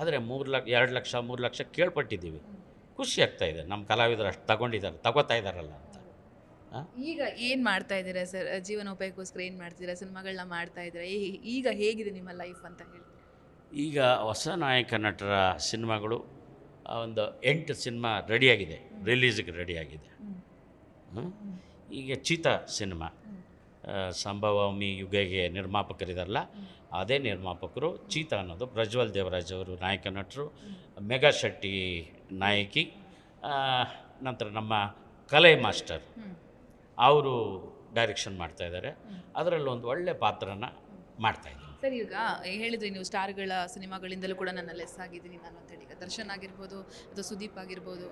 ಆದರೆ ಮೂರು ಲಕ್ಷ ಎರಡು ಲಕ್ಷ ಮೂರು ಲಕ್ಷ ಕೇಳ್ಪಟ್ಟಿದ್ದೀವಿ. ಖುಷಿ ಆಗ್ತಾ ಇದೆ. ನಮ್ಮ ಕಲಾವಿದರು ಅಷ್ಟು ತಗೊಂಡಿದ್ದಾರೆ ತಗೋತಾ ಇದ್ದಾರಲ್ಲ ಅಂತ. ಈಗ ಏನು ಮಾಡ್ತಾ ಇದ್ದೀರಾ ಸರ್? ಜೀವನೋಪಾಯಕ್ಕೋಸ್ಕರ ಏನು ಮಾಡ್ತೀರಾ? ಸಿನಿಮಾಗಳನ್ನ ಮಾಡ್ತಾ ಇದ್ದೀರಾ? ಈಗ ಹೇಗಿದೆ ನಿಮ್ಮ ಲೈಫ್ ಅಂತ ಹೇಳಿ. ಈಗ ಹೊಸ ನಾಯಕ ನಟರ ಸಿನಿಮಾಗಳು ಒಂದು ಎಂಟು ಸಿನಿಮಾ ರೆಡಿಯಾಗಿದೆ ರಿಲೀಸ್ಗೆ ರೆಡಿಯಾಗಿದೆ? ಈಗ ಚೀತಾ ಸಿನಿಮಾ. ಸಂಭವಮಿ ಯುಗಗೆ ನಿರ್ಮಾಪಕರಿದಾರಲ್ಲ ಅದೇ ನಿರ್ಮಾಪಕರು ಚೀತಾ ಅನ್ನೋದು ಪ್ರಜ್ವಲ್ ದೇವರಾಜ್ ಅವರು ನಾಯಕ ನಟರು ಮೆಗಾ ಶೆಟ್ಟಿ ನಾಯಕಿ ನಂತರ ನಮ್ಮ ಕಲೆ ಮಾಸ್ಟರ್. ಅವರು ಡೈರೆಕ್ಷನ್ ಮಾಡ್ತಾಯಿದ್ದಾರೆ ಅದರಲ್ಲೊಂದು ಅದರಲ್ಲಿ ಒಂದು ಒಳ್ಳೆ ಪಾತ್ರನ ಮಾಡ್ತಾ ಇದ್ದೀನಿ ಸರ್ ಈಗ ಹೇಳಿದ್ರಿ ನೀವು ಸ್ಟಾರ್ಗಳ ಸಿನಿಮಾಗಳಿಂದಲೂ ಕೂಡ ನನ್ನ ಲೆಸ್ ಆಗಿದ್ದೀನಿ ನಾನು ಅಂತ ಹೇಳಿ. ಈಗ ದರ್ಶನ್ ಆಗಿರ್ಬೋದು ಅಥವಾ ಸುದೀಪ್ ಆಗಿರ್ಬೋದು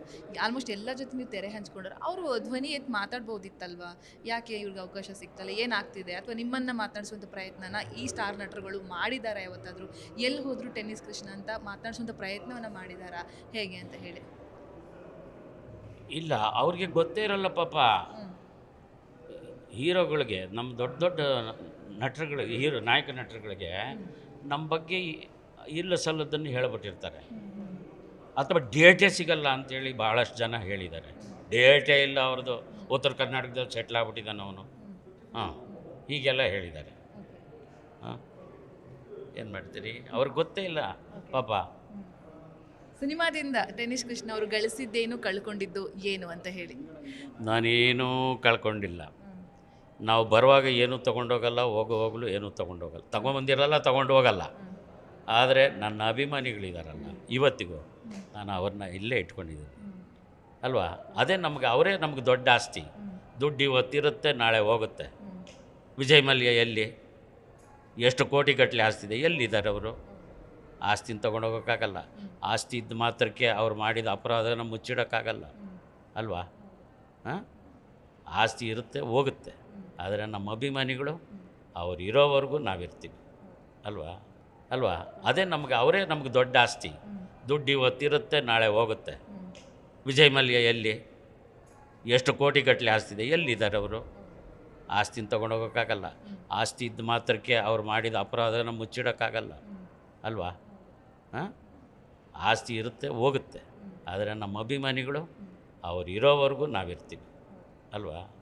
ಆಲ್ಮೋಸ್ಟ್ ಎಲ್ಲ ಜೊತೆ ನೀವು ತೆರೆ ಹಂಚ್ಕೊಂಡ್ರೆ ಅವರು ಧ್ವನಿ ಎತ್ತಿ ಮಾತಾಡ್ಬೋದಿತ್ತಲ್ವಾ? ಯಾಕೆ ಇವ್ರಿಗೆ ಅವಕಾಶ ಸಿಗ್ತಲ್ಲ ಏನಾಗ್ತಿದೆ? ಅಥವಾ ನಿಮ್ಮನ್ನು ಮಾತಾಡಿಸುವಂಥ ಪ್ರಯತ್ನನ ಈ ಸ್ಟಾರ್ ನಟರುಗಳು ಮಾಡಿದ್ದಾರೆ ಯಾವತ್ತಾದರೂ? ಎಲ್ಲಿ ಹೋದರೂ ಟೆನ್ನಿಸ್ ಕೃಷ್ಣ ಅಂತ ಮಾತಾಡಿಸುವಂಥ ಪ್ರಯತ್ನವನ್ನು ಮಾಡಿದಾರಾ? ಹೇಗೆ ಅಂತ ಹೇಳಿ. ಇಲ್ಲ ಅವ್ರಿಗೆ ಗೊತ್ತೇ ಇರಲ್ಲ ಪಾಪ. ಹೀರೋಗಳಿಗೆ ನಮ್ಮ ದೊಡ್ಡ ದೊಡ್ಡ ನಟರುಗಳಿಗೆ ಹೀರೋ ನಾಯಕ ನಟರುಗಳಿಗೆ ನಮ್ಮ ಬಗ್ಗೆ ಇಲ್ಲ ಸಲ್ಲದನ್ನು ಹೇಳ್ಬಿಟ್ಟಿರ್ತಾರೆ. ಅಥವಾ ಡೇಟೇ ಸಿಗಲ್ಲ ಅಂತೇಳಿ ಭಾಳಷ್ಟು ಜನ ಹೇಳಿದ್ದಾರೆ. ಡೇಟೇ ಇಲ್ಲ ಅವ್ರದ್ದು. ಉತ್ತರ ಕರ್ನಾಟಕದಲ್ಲಿ ಸೆಟ್ಲ್ ಆಗ್ಬಿಟ್ಟಿದ್ದಾನೆ ಅವನು. ಹಾಂ ಹೀಗೆಲ್ಲ ಹೇಳಿದ್ದಾರೆ. ಹಾಂ ಏನು ಮಾಡ್ತೀರಿ? ಅವ್ರಿಗೆ ಗೊತ್ತೇ ಇಲ್ಲ. ಪಾಪ. ಸಿನಿಮಾದಿಂದ ಟೆನಿಸ್ ಕೃಷ್ಣ ಅವರು ಗಳಿಸಿದ್ದೇನು ಕಳ್ಕೊಂಡಿದ್ದು ಏನು ಅಂತ ಹೇಳಿ. ನಾನೇನೂ ಕಳ್ಕೊಂಡಿಲ್ಲ. ನಾವು ಬರುವಾಗ ಏನೂ ತೊಗೊಂಡೋಗಲ್ಲ ಹೋಗುವಾಗಲೂ ಏನೂ ತೊಗೊಂಡೋಗಲ್ಲ. ತೊಗೊಂಬಂದಿರಲ್ಲ ತೊಗೊಂಡು ಹೋಗಲ್ಲ ಆದರೆ ನನ್ನ ಅಭಿಮಾನಿಗಳಿದಾರಲ್ಲ, ಇವತ್ತಿಗೂ ನಾನು ಅವ್ರನ್ನ ಇಲ್ಲೇ ಇಟ್ಕೊಂಡಿದ್ದೀನಿ. ಅಲ್ವಾ? ಅದೇ ನಮ್ಗೆ, ಅವರೇ ನಮ್ಗೆ ದೊಡ್ಡ ಆಸ್ತಿ. ದುಡ್ಡು ಇವತ್ತಿರುತ್ತೆ ನಾಳೆ ಹೋಗುತ್ತೆ. ವಿಜಯ್ ಮಲ್ಯ ಎಲ್ಲಿ? ಎಷ್ಟು ಕೋಟಿ ಗಟ್ಟಲೆ ಆಸ್ತಿ ಇದೆ, ಎಲ್ಲಿದ್ದಾರೆ ಅವರು? ಆಸ್ತಿನ ತೊಗೊಂಡೋಗೋಕ್ಕಾಗಲ್ಲ. ಆಸ್ತಿ ಇದ್ದ ಮಾತ್ರಕ್ಕೆ ಅವ್ರು ಮಾಡಿದ ಅಪರಾಧನ ಮುಚ್ಚಿಡೋಕ್ಕಾಗಲ್ಲ. ಅಲ್ವಾ? ಹಾಂ? ಆಸ್ತಿ ಇರುತ್ತೆ, ಹೋಗುತ್ತೆ. ಆದರೆ ನಮ್ಮ ಅಭಿಮಾನಿಗಳು ಅವ್ರು ಇರೋವರೆಗೂ ನಾವಿರ್ತೀವಿ. ಅಲ್ವಾ? ಅಲ್ವಾ? ಅದೇ ನಮ್ಗೆ, ಅವರೇ ನಮ್ಗೆ ದೊಡ್ಡ ಆಸ್ತಿ. ದುಡ್ಡು ಇವತ್ತಿರುತ್ತೆ, ನಾಳೆ ಹೋಗುತ್ತೆ. ವಿಜಯ್ ಮಲ್ಯ ಎಲ್ಲಿ? ಎಷ್ಟು ಕೋಟಿ ಗಟ್ಟಲೆ ಆಸ್ತಿ ಇದೆ? ಎಲ್ಲಿದ್ದಾರೆ ಅವರು? ಆಸ್ತಿನ ತೊಗೊಂಡೋಗೋಕ್ಕಾಗಲ್ಲ ಆಸ್ತಿ ಇದ್ದ ಮಾತ್ರಕ್ಕೆ ಅವ್ರು ಮಾಡಿದ ಅಪರಾಧನ ಮುಚ್ಚಿಡೋಕ್ಕಾಗಲ್ಲ. ಅಲ್ವಾ? ಹಾಂ? ಆಸ್ತಿ ಇರುತ್ತೆ, ಹೋಗುತ್ತೆ. ಆದರೆ ನಮ್ಮ ಅಭಿಮಾನಿಗಳು ಅವ್ರು ಇರೋವರೆಗೂ ನಾವಿರ್ತೀವಿ. ಅಲ್ವಾ?